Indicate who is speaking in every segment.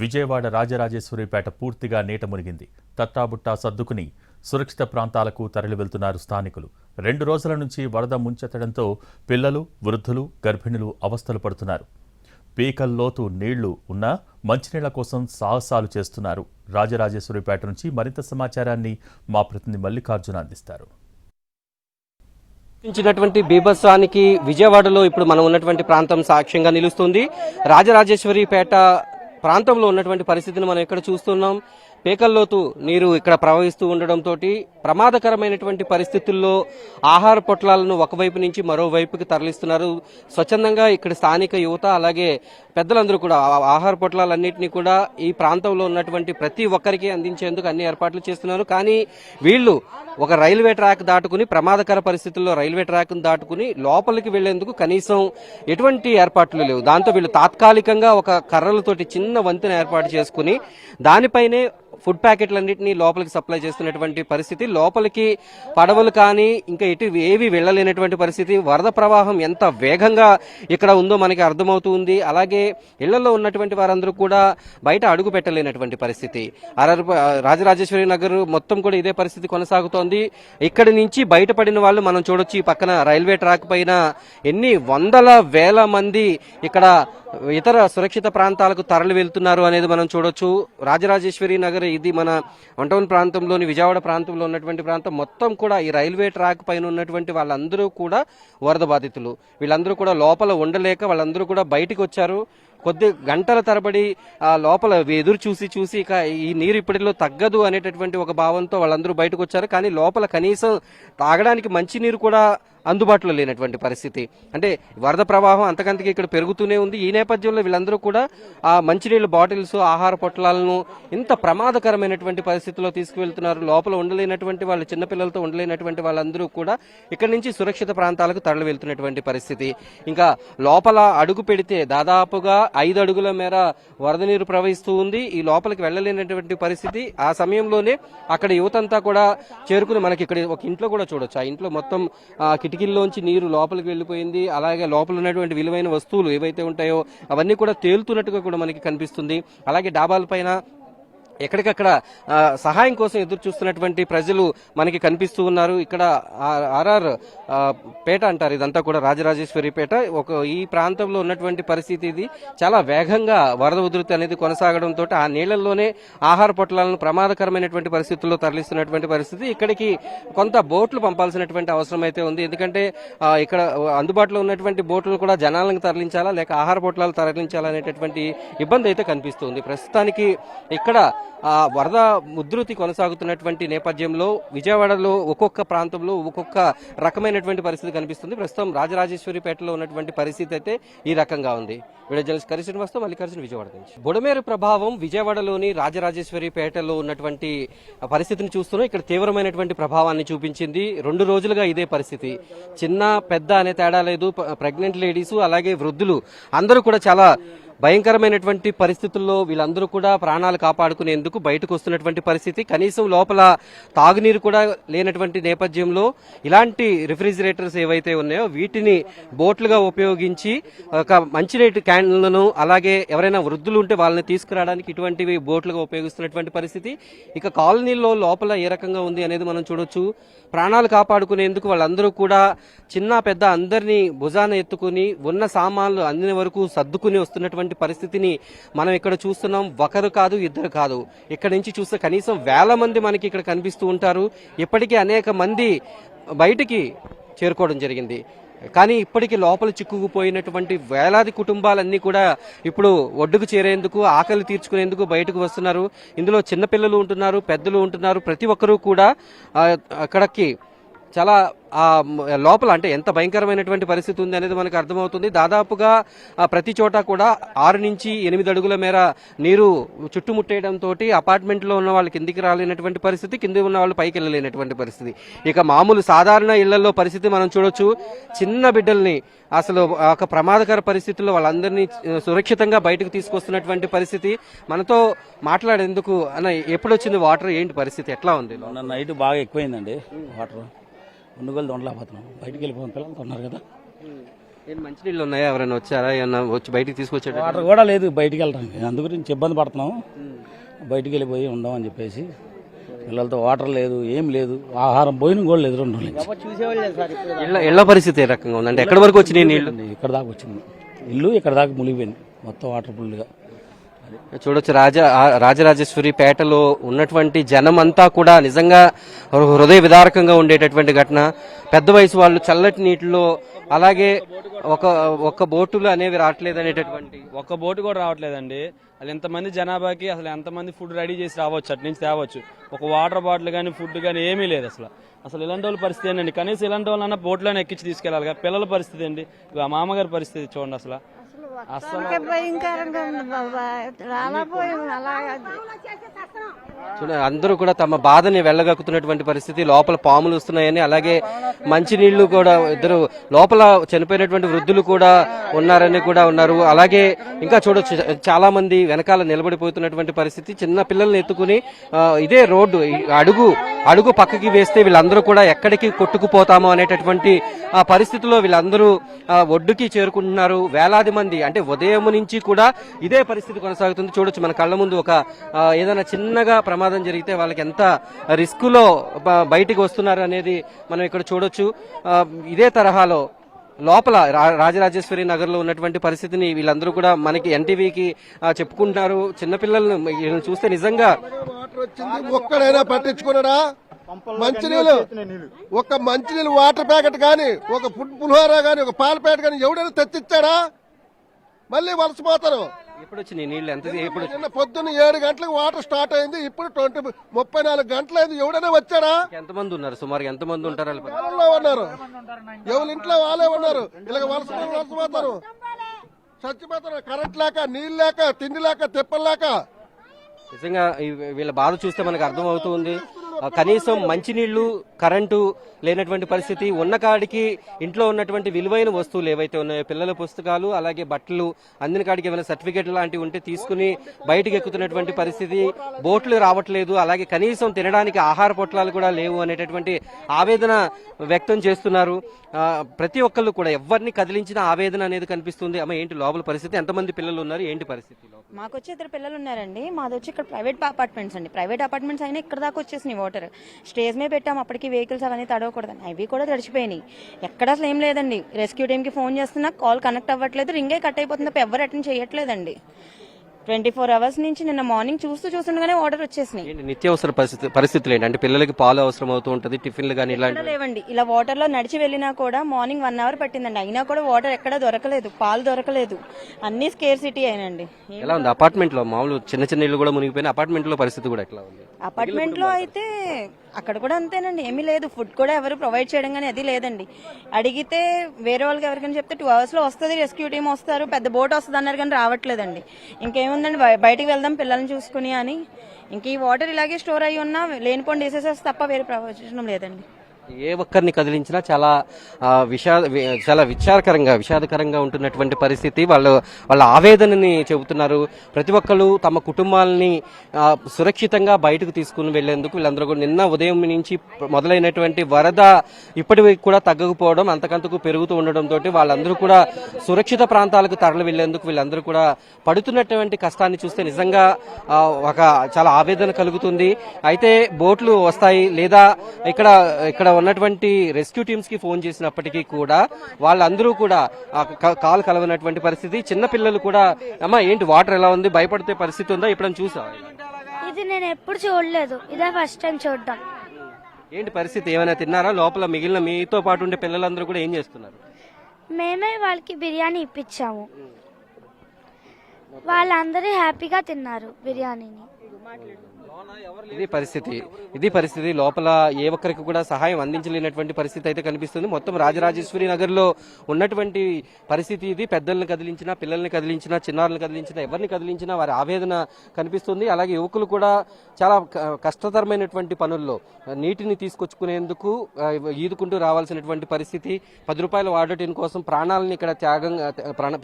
Speaker 1: విజయవాడ రాజరాజేశ్వరిపేట పూర్తిగా నీట మునిగింది. తట్టాబుట్టా సర్దుకుని సురక్షిత ప్రాంతాలకు తరలి వెళ్తున్నారు స్థానికులు. రెండు రోజుల నుంచి వరద ముంచెత్తడంతో పిల్లలు వృద్ధులు గర్భిణులు అవస్థలు పడుతున్నారు. పీకల్లోతు నీళ్ళు ఉన్నా మంచినీళ్ళ కోసం సాహసాలు చేస్తున్నారు. రాజరాజేశ్వరిపేట నుంచి మరింత సమాచారాన్ని మా ప్రతినిధి మల్లికార్జున అందిస్తారు.
Speaker 2: ఇచ్చినటువంటి బీభత్సానికి విజయవాడలో ఇప్పుడు మనం ఉన్నటువంటి ప్రాంతం సాక్ష్యంగా నిలుస్తుంది. రాజరాజేశ్వరిపేట ప్రాంతంలో ఉన్నటువంటి పరిస్థితిని మనం ఇక్కడ చూస్తున్నాం. పేకల్లోతు నీరు ఇక్కడ ప్రవహిస్తూ ఉండడంతో ప్రమాదకరమైనటువంటి పరిస్థితుల్లో ఆహార పొట్లాలను ఒకవైపు నుంచి మరోవైపుకి తరలిస్తున్నారు. స్వచ్ఛందంగా ఇక్కడ స్థానిక యువత అలాగే పెద్దలందరూ కూడా ఆహార పొట్లాలన్నింటినీ కూడా ఈ ప్రాంతంలో ఉన్నటువంటి ప్రతి ఒక్కరికి అందించేందుకు అన్ని ఏర్పాట్లు చేస్తున్నారు. కానీ వీళ్ళు ఒక రైల్వే ట్రాక్ దాటుకుని ప్రమాదకర పరిస్థితుల్లో రైల్వే ట్రాక్ను దాటుకుని లోపలికి వెళ్ళేందుకు కనీసం ఎటువంటి ఏర్పాట్లు లేవు. దాంతో వీళ్ళు తాత్కాలికంగా ఒక కర్రలతోటి చిన్న వంతెన ఏర్పాటు చేసుకుని దానిపైనే ఫుడ్ ప్యాకెట్లన్నింటినీ లోపలికి సప్లై చేస్తున్నటువంటి పరిస్థితి. లోపలికి పడవలు కానీ ఇంకా ఎటు ఏవి వెళ్ళలేనటువంటి పరిస్థితి. వరద ప్రవాహం ఎంత వేగంగా ఇక్కడ ఉందో మనకి అర్థమవుతుంది. అలాగే ఇళ్ళలో ఉన్నటువంటి వారందరూ కూడా బయట అడుగు పెట్టలేనటువంటి పరిస్థితి. అరరు రాజరాజేశ్వరి నగర్ మొత్తం కూడా ఇదే పరిస్థితి కొనసాగుతోంది. ఇక్కడి నుంచి బయటపడిన వాళ్ళు మనం చూడొచ్చు ఈ పక్కన రైల్వే ట్రాక్ పైన ఎన్ని వందల వేల మంది ఇక్కడ ఇతర సురక్షిత ప్రాంతాలకు తరలి వెళ్తున్నారు అనేది మనం చూడొచ్చు. రాజరాజేశ్వరి నగర్ ఇది మన వన్ టౌన్ ప్రాంతంలోని విజయవాడ ప్రాంతంలో ఉన్నటువంటి ప్రాంతం మొత్తం కూడా ఈ రైల్వే ట్రాక్ పైన ఉన్నటువంటి వాళ్ళందరూ కూడా వరద బాధితులు. వీళ్ళందరూ కూడా లోపల ఉండలేక వాళ్ళందరూ కూడా బయటికి వచ్చారు. కొద్ది గంటల తరబడి ఆ లోపల ఎదురు చూసి చూసి ఇక ఈ నీరు ఇప్పటిలో తగ్గదు అనేటటువంటి ఒక భావంతో వాళ్ళందరూ బయటకు వచ్చారు. కానీ లోపల కనీసం తాగడానికి మంచినీరు కూడా అందుబాటులో లేనటువంటి పరిస్థితి. అంటే వరద ప్రవాహం అంతకంతకి ఇక్కడ పెరుగుతూనే ఉంది. ఈ నేపథ్యంలో వీళ్ళందరూ కూడా ఆ మంచినీళ్ళ బాటిల్స్ ఆహార పొట్లాలను ఇంత ప్రమాదకరమైనటువంటి పరిస్థితిలో తీసుకువెళ్తున్నారు. లోపల ఉండలేనటువంటి వాళ్ళు చిన్నపిల్లలతో ఉండలేనటువంటి వాళ్ళందరూ కూడా ఇక్కడ నుంచి సురక్షిత ప్రాంతాలకు తరలి వెళ్తున్నటువంటి పరిస్థితి. ఇంకా లోపల అడుగు పెడితే దాదాపుగా ఐదు అడుగుల మేర వరద నీరు ప్రవహిస్తూ ఉంది. ఈ లోపలికి వెళ్ళలేనటువంటి పరిస్థితి. ఆ సమయంలోనే అక్కడ యువతంతా కూడా చేరుకుని మనకి ఇక్కడ ఒక ఇంట్లో కూడా చూడొచ్చు. ఆ ఇంట్లో మొత్తం కిటికీల్లోంచి నీరు లోపలికి వెళ్ళిపోయింది. అలాగే లోపల ఉన్నటువంటి విలువైన వస్తువులు ఏవైతే ఉంటాయో అవన్నీ కూడా తేలుతున్నట్టుగా కూడా మనకి కనిపిస్తుంది. అలాగే డాబాల పైన ఎక్కడికక్కడ సహాయం కోసం ఎదురు చూస్తున్నటువంటి ప్రజలు మనకి కనిపిస్తూ ఉన్నారు. ఇక్కడ ఆర్ఆర్ పేట అంటారు. ఇదంతా కూడా రాజరాజేశ్వరి పేట. ఒక ఈ ప్రాంతంలో ఉన్నటువంటి పరిస్థితి ఇది. చాలా వేగంగా వరద ఉధృతి అనేది కొనసాగడంతో ఆ నీళ్ళలోనే ఆహార పొట్లాలను ప్రమాదకరమైనటువంటి పరిస్థితుల్లో తరలిస్తున్నటువంటి పరిస్థితి. ఇక్కడికి కొంత బోట్లు పంపాల్సినటువంటి అవసరం అయితే ఉంది. ఎందుకంటే ఇక్కడ అందుబాటులో ఉన్నటువంటి బోట్లు కూడా జనాలను తరలించాలా లేక ఆహార పొట్లాలు తరలించాలా అనేటటువంటి ఇబ్బంది అయితే కనిపిస్తుంది ప్రస్తుతానికి ఇక్కడ వరద ఉధృతి కొనసాగుతున్నటువంటి నేపథ్యంలో విజయవాడలో ఒక్కొక్క ప్రాంతంలో ఒక్కొక్క రకమైనటువంటి పరిస్థితి కనిపిస్తుంది. ప్రస్తుతం రాజరాజేశ్వరిపేటలో ఉన్నటువంటి పరిస్థితి అయితే ఈ రకంగా ఉంది. వీడియో జర్నలిస్ట్ కరి శ్రీనివాస్తో మల్లికార్జున విజయవాడ నుంచి. బుడమేరు ప్రభావం విజయవాడలోని రాజరాజేశ్వరిపేటలో ఉన్నటువంటి పరిస్థితిని చూస్తున్నాం. ఇక్కడ తీవ్రమైనటువంటి ప్రభావాన్ని చూపించింది. రెండు రోజులుగా ఇదే పరిస్థితి. చిన్న పెద్ద అనే తేడా లేదు. ప్రెగ్నెంట్ లేడీస్ అలాగే వృద్ధులు అందరూ కూడా చాలా భయంకరమైనటువంటి పరిస్థితుల్లో వీళ్ళందరూ కూడా ప్రాణాలు కాపాడుకునేందుకు బయటకు వస్తున్నటువంటి పరిస్థితి. కనీసం లోపల తాగునీరు కూడా లేనటువంటి నేపథ్యంలో ఇలాంటి రిఫ్రిజిరేటర్స్ ఏవైతే ఉన్నాయో వీటిని బోట్లుగా ఉపయోగించి ఒక మంచినీటి క్యాన్లను అలాగే ఎవరైనా వృద్ధులు ఉంటే వాళ్ళని తీసుకురావడానికి ఇటువంటివి బోట్లుగా ఉపయోగిస్తున్నటువంటి పరిస్థితి. ఇక కాలనీలో లోపల ఏ రకంగా ఉంది అనేది మనం చూడొచ్చు. ప్రాణాలు కాపాడుకునేందుకు వాళ్ళందరూ కూడా చిన్న పెద్ద అందరినీ భుజాన ఎత్తుకుని ఉన్న సామాన్లు అందిన వరకు సర్దుకుని వస్తున్నటువంటి పరిస్థితిని మనం ఇక్కడ చూస్తున్నాం. ఒకరు కాదు ఇద్దరు కాదు. ఇక్కడ నుంచి చూస్తే కనీసం వేల మంది మనకి ఇక్కడ కనిపిస్తూ ఉంటారు. ఇప్పటికీ అనేక మంది బయటికి చేరుకోవడం జరిగింది. కానీ ఇప్పటికీ లోపల చిక్కుకుపోయినటువంటి వేలాది కుటుంబాలన్నీ కూడా ఇప్పుడు ఒడ్డుకు చేరేందుకు ఆకలి తీర్చుకునేందుకు బయటకు వస్తున్నారు. ఇందులో చిన్నపిల్లలు ఉంటున్నారు పెద్దలు ఉంటున్నారు. ప్రతి ఒక్కరూ కూడా అక్కడికి చాలా ఆ లోపల అంటే ఎంత భయంకరమైనటువంటి పరిస్థితి ఉంది అనేది మనకు అర్థమవుతుంది. దాదాపుగా ప్రతి చోట కూడా ఆరు నుంచి ఎనిమిది అడుగుల మేర నీరు చుట్టుముట్టేయడంతో అపార్ట్మెంట్లో ఉన్న వాళ్ళు కిందికి రాలేనటువంటి పరిస్థితి కింద ఉన్న వాళ్ళు పైకి వెళ్ళలేనటువంటి పరిస్థితి. ఇక మామూలు సాధారణ ఇళ్ళలో పరిస్థితి మనం చూడొచ్చు. చిన్న బిడ్డల్ని అసలు ఒక ప్రమాదకర పరిస్థితుల్లో వాళ్ళందరినీ సురక్షితంగా బయటకు తీసుకొస్తున్నటువంటి పరిస్థితి. మనతో మాట్లాడేందుకు అన్న ఎప్పుడు వచ్చింది వాటర్ ఏంటి పరిస్థితి ఎట్లా ఉంది?
Speaker 3: నైట్ బాగా ఎక్కువైందండి వాటర్. ఉండుగోలు దొండలేకపోతున్నాం. బయటికి వెళ్ళిపోయిన పిల్లలతో ఉన్నారు కదా.
Speaker 2: ఏం మంచినీళ్ళు ఉన్నాయా? ఎవరైనా వచ్చారా? ఏమన్నా వచ్చి బయటికి తీసుకొచ్చాడు
Speaker 3: వాటర్ కూడా లేదు బయటికి వెళ్ళడానికి. అందు గురించి ఇబ్బంది పడుతున్నాం. బయటికి వెళ్ళిపోయి ఉందాం అని చెప్పేసి. పిల్లలతో వాటర్ లేదు ఏం లేదు ఆహారం భోజనం కూడా లేదు రెండు
Speaker 2: ఇళ్ళ ఇళ్ళ పరిస్థితి ఏ రకంగా ఉంది? అంటే ఎక్కడి వరకు వచ్చినాయి నీళ్ళు
Speaker 3: ఇక్కడ దాకా వచ్చింది. ఇల్లు ఇక్కడ దాకా మునిగిపోయింది. మొత్తం వాటర్ ఫుల్గా.
Speaker 2: చూడొచ్చు రాజా రాజరాజేశ్వరి పేటలో ఉన్నటువంటి జనం అంతా కూడా నిజంగా హృదయ విదారకంగా ఉండేటటువంటి ఘటన. పెద్ద వయసు వాళ్ళు చల్లటి నీటిలో అలాగే ఒక ఒక బోటులు అనేవి రావట్లేదు అనేటటువంటి
Speaker 4: ఒక్క బోటు కూడా రావట్లేదండి. అసలు ఎంతమంది జనాభాకి అసలు ఎంతమంది ఫుడ్ రెడీ చేసి రావచ్చు అటు నుంచి తేవచ్చు. ఒక వాటర్ బాటిల్ కానీ ఫుడ్ కానీ ఏమీ లేదు అసలు. అసలు ఇలాంటి వాళ్ళ పరిస్థితి ఏంటండి? కనీసం ఇలాంటి వాళ్ళన్నా బోట్లోనే ఎక్కించి తీసుకెళ్ళాలి కదా. పిల్లల పరిస్థితి అండి ఇక మామగారి పరిస్థితి చూడండి అసలు.
Speaker 5: ఇంకా భయంకరంగా ఉంది బాబా? రాలపోయాం అలాగే
Speaker 2: అందరూ కూడా తమ బాధని వెళ్ళగక్కుతున్నటువంటి పరిస్థితి లోపల పాములు వస్తున్నాయని అలాగే మంచినీళ్ళు కూడా ఇద్దరు లోపల చనిపోయినటువంటి వృద్ధులు కూడా ఉన్నారని కూడా ఉన్నారు. అలాగే ఇంకా చూడొచ్చు చాలా మంది వెనకాల నిలబడిపోతున్నటువంటి పరిస్థితి చిన్న పిల్లల్ని ఎత్తుకుని ఇదే రోడ్డు అడుగు అడుగు పక్కకి వేస్తే వీళ్ళందరూ కూడా ఎక్కడికి కొట్టుకుపోతామో అనేటటువంటి ఆ పరిస్థితిలో వీళ్ళందరూ ఆ, ఒడ్డుకి చేరుకుంటున్నారు. వేలాది మంది అంటే ఉదయం నుంచి కూడా ఇదే పరిస్థితి కొనసాగుతుంది. చూడొచ్చు మన కళ్ళ ముందు ఒక ఏదైనా చిన్నగా ప్రమాదం జరిగితే వాళ్ళకి ఎంత రిస్క్లో బ- బయటికి వస్తున్నారు అనేది మనం ఇక్కడ చూడొచ్చు. ఇదే తరహాలో లోపల రాజరాజేశ్వరి నగర్లో ఉన్నటువంటి పరిస్థితిని వీళ్ళందరూ కూడా మనకి ఎన్టీవీకి చెప్పుకుంటున్నారు. చిన్నపిల్లలను వీళ్ళని చూస్తే నిజంగా
Speaker 6: వాటర్ వచ్చింది ఒక్కడైనా పట్టించుకున్నాడా? మంచినీళ్ళు ఒక మంచినీళ్ళు వాటర్ ప్యాకెట్ కానీ ఒక ఫుడ్ పులిహోర కానీ ఒక పాల ప్యాకెట్ కానీ ఎవడైనా తెచ్చిచ్చాడా? మళ్ళీ వలసపోతారు
Speaker 2: ఎప్పుడు వచ్చినాయి నీళ్ళు? ఎంత ఎప్పుడు
Speaker 6: నిన్న పొద్దున్న ఏడు గంటలకు వాటర్ స్టార్ట్ అయింది ఇప్పుడు ట్వంటీ ముప్పై నాలుగు గంటలైంది ఎవడైనా వచ్చాడా?
Speaker 2: ఎంతమంది ఉన్నారు? సుమారు ఎంతమంది ఉంటారు? వాళ్ళ
Speaker 6: ఉన్నారు? ఎవరి ఇంట్లో వాళ్ళే ఉన్నారు? ఇలాగ వలస వలసపోతారు చచ్చిపోతారు. కరెంట్ లేక నీళ్ళు లేక తిండి లేక తిప్పలు లేక.
Speaker 2: నిజంగా ఈ- వీళ్ళ బాధ చూస్తే మనకు అర్థం అవుతుంది కనీసం మంచినీళ్ళు కరెంటు లేనటువంటి పరిస్థితి ఉన్న కాడికి ఇంట్లో ఉన్నటువంటి విలువైన వస్తువులు ఏవైతే ఉన్నాయో పిల్లల పుస్తకాలు అలాగే బట్టలు అందిన కాడికి ఏమైనా సర్టిఫికేట్ లాంటివి ఉంటే తీసుకుని బయటకు ఎక్కుతున్నటువంటి పరిస్థితి బోట్లు రావట్లేదు అలాగే కనీసం తినడానికి ఆహార పొట్లాలు కూడా లేవు అనేటటువంటి ఆవేదన వ్యక్తం చేస్తున్నారు. ప్రతి ఒక్కళ్ళు కూడా ఎవరిని కదిలించిన ఆవేదన అనేది కనిపిస్తుంది. అమ్మ ఏంటి లోపల పరిస్థితి? ఎంతమంది పిల్లలు ఉన్నారు? ఏంటి పరిస్థితి
Speaker 7: మాకు వచ్చి ఇద్దరు పిల్లలు ఉన్నారండి. మాది వచ్చి ఇక్కడ ప్రైవేట్ అపార్ట్మెంట్స్ అండి. ప్రైవేట్ అపార్ట్మెంట్స్ అయినా ఇక్కడ దాకా వచ్చేసినాయి. వాటర్ స్టేజ్ మీద పెట్టాము అప్పటికి వెహికల్స్ అవన్నీ తడవకూడదని. అవి కూడా తడిచిపోయినాయి. ఎక్కడ అసలు ఏం లేదండి. రెస్క్యూ టీమ్కి ఫోన్ చేస్తున్నా కాల్ కనెక్ట్ అవ్వట్లేదు రింగే కట్ అయిపోతుంది ఎవరు అటెండ్ చేయట్లేదండి. ట్వంటీ ఫోర్ అవర్స్ నుంచి నిన్న మార్నింగ్ చూస్తూ చూస్తుండగానే వాటర్ వచ్చేసినాయి.
Speaker 2: ఏంటి నిత్యావసర పరిస్థితి పరిస్థితులు ఏంటి అంటే పిల్లలకి పాలు అవసరం అవుతూ ఉంటుంది టిఫిన్లు కానీ
Speaker 7: ఎక్కడ
Speaker 2: ఇలాంటి
Speaker 7: లేవండి. ఇలా వాటర్లో నడిచి వెళ్ళినా కూడా మార్నింగ్ వన్ అవర్ పట్టిందండి. అయినా కూడా వాటర్ ఎక్కడ దొరకలేదు పాలు దొరకలేదు. అన్ని స్కేర్ సిటీ అయినండి
Speaker 2: ఎలా ఉంది అపార్ట్మెంట్లో? మామూలు చిన్న చిన్న ఇల్లు కూడా మునిగిపోయిన అపార్ట్మెంట్లో పరిస్థితి కూడా ఎట్లా ఉంది?
Speaker 7: అపార్ట్మెంట్లో అయితే అక్కడ కూడా అంతేనండి. ఏమీ లేదు. ఫుడ్ కూడా ఎవరు ప్రొవైడ్ చేయడం కానీ అది లేదండి. అడిగితే వేరే వాళ్ళకి ఎవరికైనా చెప్తే టూ అవర్స్లో వస్తుంది రెస్క్యూ టీం వస్తారు పెద్ద బోట్ వస్తుంది అన్నారు కానీ రావట్లేదండి. ఇంకేముందండి ఏముందండి? బయటికి వెళ్దాం పిల్లల్ని చూసుకుని అని. ఇంక ఈ వాటర్ ఇలాగే స్టోర్ అయ్యి ఉన్నా లేనిపోండి డిసీజెస్ తప్ప వేరే ప్రయోజనం లేదండి.
Speaker 2: ఏ ఒక్కరిని కదిలించినా చాలా విషాద విషా చాలా విచారకరంగా విషాదకరంగా ఉంటున్నటువంటి పరిస్థితి. వాళ్ళు వాళ్ళ ఆవేదనని చెబుతున్నారు. ప్రతి ఒక్కరు తమ కుటుంబాలని సురక్షితంగా బయటకు తీసుకుని వెళ్ళేందుకు వీళ్ళందరూ కూడా నిన్న ఉదయం నుంచి మొదలైనటువంటి వరద ఇప్పటికి కూడా తగ్గకపోవడం అంతకంతకు పెరుగుతూ ఉండడంతో వాళ్ళందరూ కూడా సురక్షిత ప్రాంతాలకు తరలి వెళ్ళేందుకు వీళ్ళందరూ కూడా పడుతున్నటువంటి కష్టాన్ని చూస్తే నిజంగా ఒక చాలా ఆవేదన కలుగుతుంది. అయితే బోట్లు వస్తాయి లేదా ఇక్కడ ఇక్కడ ఉన్నటువంటి రెస్క్యూ టీమ్స్కి ఫోన్ చేసినప్పటికీ కూడా వాళ్ళందరూ కూడా కాలు కలవనటువంటి పరిస్థితి. చిన్న పిల్లలు కూడా అమ్మా ఏంటి వాటర్ ఎలా ఉంది? భయపడితే పరిస్థితి ఉందా? ఇప్పుడు చూసా
Speaker 8: ఇది నేను ఎప్పుడు చూడలేదు. ఇదే ఫస్ట్ టైం చూడడం.
Speaker 2: ఏంటి పరిస్థితి? ఏమైనా తిన్నారా? లోపల మిగిలిన మీతో పాటు ఉండే పిల్లలందరూ కూడా ఏం చేస్తున్నారు?
Speaker 8: మేమే వాళ్ళకి బిర్యానీ ఇప్పించాము. వాళ్ళందరూ హ్యాపీగా తిన్నారు బిర్యానీని.
Speaker 2: ఇది పరిస్థితి. ఇది పరిస్థితి. లోపల ఏ ఒక్కరికి కూడా సహాయం అందించలేనటువంటి పరిస్థితి అయితే కనిపిస్తుంది. మొత్తం రాజరాజేశ్వరి నగర్లో ఉన్నటువంటి పరిస్థితి ఇది. పెద్దల్ని కదిలించినా పిల్లల్ని కదిలించినా చిన్నారులను కదిలించినా ఎవరిని కదిలించినా వారి ఆవేదన కనిపిస్తుంది. అలాగే యువకులు కూడా చాలా కష్టతరమైనటువంటి పనుల్లో నీటిని తీసుకొచ్చుకునేందుకు ఈదుకుంటూ రావాల్సినటువంటి పరిస్థితి. పది రూపాయల టిన్ కోసం ప్రాణాలను ఇక్కడ త్యాగంగా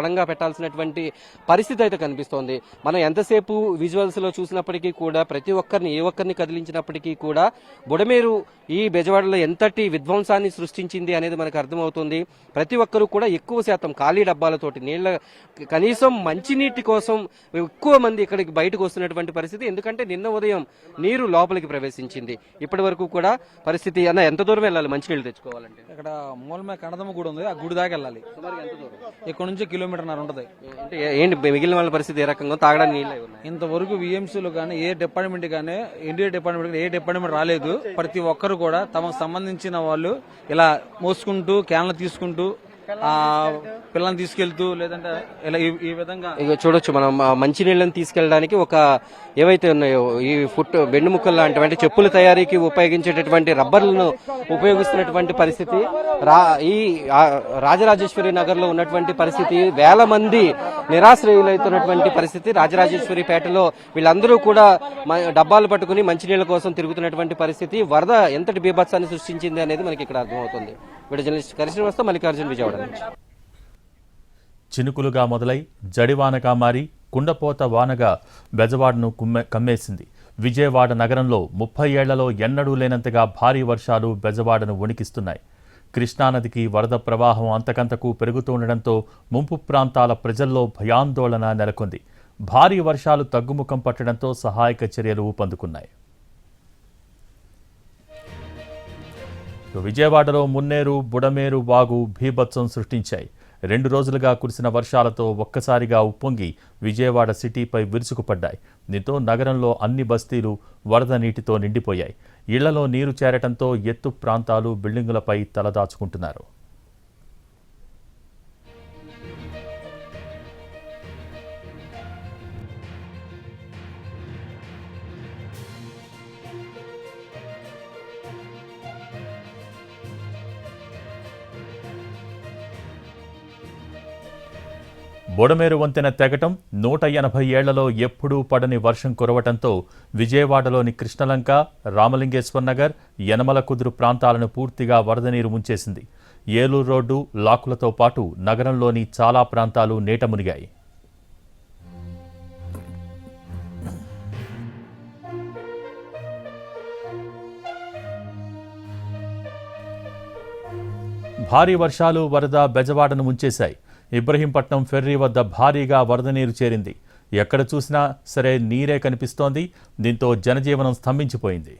Speaker 2: పణంగా పెట్టాల్సినటువంటి పరిస్థితి అయితే కనిపిస్తోంది. మనం ఎంతసేపు విజువల్స్లో చూసినప్పటికీ కూడా ప్రతి ఒక్కరిని ఏ ఒక్కరిని కదిలించినప్పటికీ కూడా బుడమేరు ఈ బెజవాడలో ఎంతటి విధ్వంసాన్ని సృష్టించింది అనేది మనకు అర్థమవుతుంది. ప్రతి ఒక్కరూ కూడా ఎక్కువ శాతం ఖాళీ డబ్బాలతోటి నీళ్ళ కనీసం మంచినీటి కోసం ఎక్కువ మంది ఇక్కడికి బయటకు వస్తున్నటువంటి పరిస్థితి. ఎందుకంటే నిన్న ఉదయం నీరు లోపలికి ప్రవేశించింది. ఇప్పటి వరకు కూడా పరిస్థితి అన్న ఎంత దూరం వెళ్ళాలి? మంచినీళ్ళు తెచ్చుకోవాలంటే.
Speaker 4: ఇక్కడ మూలమే కనదమ్మ గుడి ఉంది. ఆ గుడి దాకా వెళ్ళాలి. ఇక్కడ నుంచి కిలోమీటర్న్నర ఉంటుంది.
Speaker 2: అంటే ఏంటి మిగిలిన వాళ్ళ పరిస్థితి ఏ రకంగా? తాగడానికి నీళ్ళు
Speaker 4: ఇంతవరకు విఎంసీలు కానీ ఏ డిపార్ట్మెంట్ కానీ ఎన్డీఏ డిపార్ట్మెంట్ ఏ డిపార్ట్మెంట్ రాలేదు. ప్రతి ఒక్కరు కూడా తమకు సంబంధించిన వాళ్ళు ఇలా మోసుకుంటూ క్యాన్లు తీసుకుంటూ పిల్లల్ని తీసుకెళ్తూ లేదంటే ఇలా ఈ- ఈ విధంగా
Speaker 2: ఇక చూడొచ్చు మనం ఆ మంచినీళ్ళని తీసుకెళ్ళడానికి ఒక ఏవైతే ఉన్నాయో ఈ ఫుట్ వెన్నుముక్కలు లాంటివి చెప్పుల తయారీకి ఉపయోగించేటటువంటి రబ్బర్లను ఉపయోగిస్తున్నటువంటి పరిస్థితి. రా ఈ ఆ రాజరాజేశ్వరి నగర్లో ఉన్నటువంటి పరిస్థితి వేల మంది నిరాశ్రయులైతున్నటువంటి పరిస్థితి. రాజరాజేశ్వరి పేటలో వీళ్ళందరూ కూడా మ- డబ్బాలు పట్టుకుని మంచినీళ్ళ కోసం తిరుగుతున్నటువంటి పరిస్థితి. వరద ఎంతటి బీభత్సాన్ని సృష్టించింది అనేది మనకి ఇక్కడ అర్థమవుతుంది. వీడు జర్నలిస్ట్ కరిశ్రీనివాస్తో మల్లికార్జున విజయవాడ నుంచి.
Speaker 1: చినుకులుగా మొదలై జడివానగా మారి కుండపోత వానగా బెజవాడను కుమ్మె కమ్మేసింది. విజయవాడ నగరంలో ముప్పై ఏళ్ళలో ఎన్నడూ లేనంతగా భారీ వర్షాలు బెజవాడను వణికిస్తున్నాయి. కృష్ణానదికి వరద ప్రవాహం అంతకంతకు పెరుగుతుండటంతో ముంపు ప్రాంతాల ప్రజల్లో భయాందోళన నెలకొంది. భారీ వర్షాలు తగ్గుముఖం పట్టడంతో సహాయక చర్యలు ఊపందుకున్నాయి. విజయవాడలో మున్నేరు బుడమేరు వాగు భీభత్సం సృష్టించాయి. రెండు రోజులుగా కురిసిన వర్షాలతో ఒక్కసారిగా ఉప్పొంగి విజయవాడ సిటీపై విరుచుకుపడ్డాయి. దీంతో నగరంలో అన్ని బస్తీలు వరద నీటితో నిండిపోయాయి. ఇళ్ళలో నీరు చేరటంతో ఎత్తు ప్రాంతాలు బిల్డింగులపై తలదాచుకుంటున్నారు. బొడమేరు వంతెన తెగటం నూట ఎనభై ఏళ్ళలో ఎప్పుడూ పడని వర్షం కురవటంతో విజయవాడలోని కృష్ణలంక రామలింగేశ్వర్ నగర్ యనమల కుదురు ప్రాంతాలను పూర్తిగా వరద నీరు ముంచేసింది. ఏలూరు రోడ్డు లాకులతో పాటు నగరంలోని చాలా ప్రాంతాలు నీట మునిగాయి. భారీ వర్షాలు వరద బెజవాడను ముంచేశాయి. ఇబ్రహీంపట్నం ఫెర్రీ వద్ద భారీగా వరద నీరు చేరింది. ఎక్కడ చూసినా సరే నీరే కనిపిస్తోంది. దీంతో జనజీవనం స్తంభించిపోయింది.